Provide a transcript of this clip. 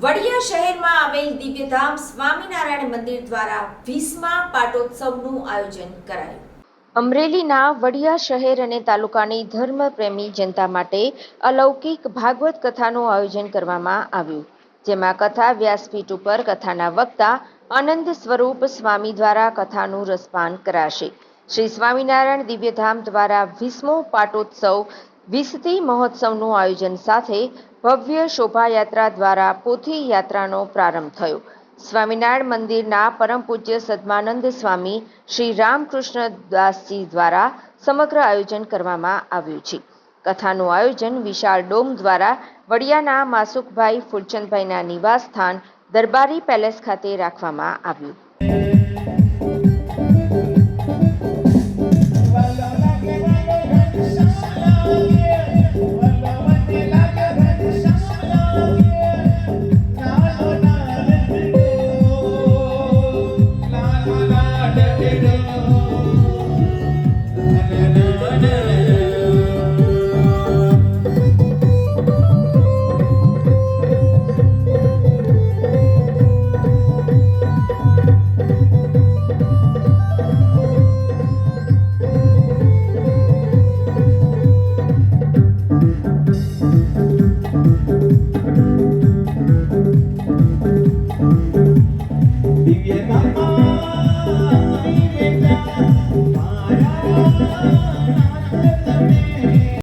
વડિયા શહેરમાં આવેલ દિવ્યધામ સ્વામિનારાયણ મંદિર દ્વારા વીસમા પાટોત્સવનું આયોજન કરાયું. અમરેલીના વડિયા શહેર અને તાલુકાની ધર્મપ્રેમી જનતા માટે અલૌકિક ભાગવત કથાનું આયોજન કરવામાં આવ્યું, જેમાં કથા વ્યાસપીઠ ઉપર કથાના વક્તા આનંદ સ્વરૂપ સ્વામી દ્વારા કથાનું રસપાન કરાશે. શ્રી સ્વામિનારાયણ દિવ્યધામ દ્વારા વીસમો પાટોત્સવ વીસતી મહોત્સવનું આયોજન સાથે ભવ્ય શોભાયાત્રા દ્વારા પોથી યાત્રાનો પ્રારંભ થયો. સ્વામિનારાયણ મંદિરના પરમ પૂજ્ય સદમાનંદ સ્વામી શ્રી રામકૃષ્ણ દાસજી દ્વારા સમગ્ર આયોજન કરવામાં આવ્યું છે. કથાનું આયોજન વિશાળ ડોમ દ્વારા વડિયાના માસુકભાઈ ફૂલચંદભાઈના નિવાસ સ્થાન દરબારી પેલેસ ખાતે રાખવામાં આવ્યું. Oh, Thank you.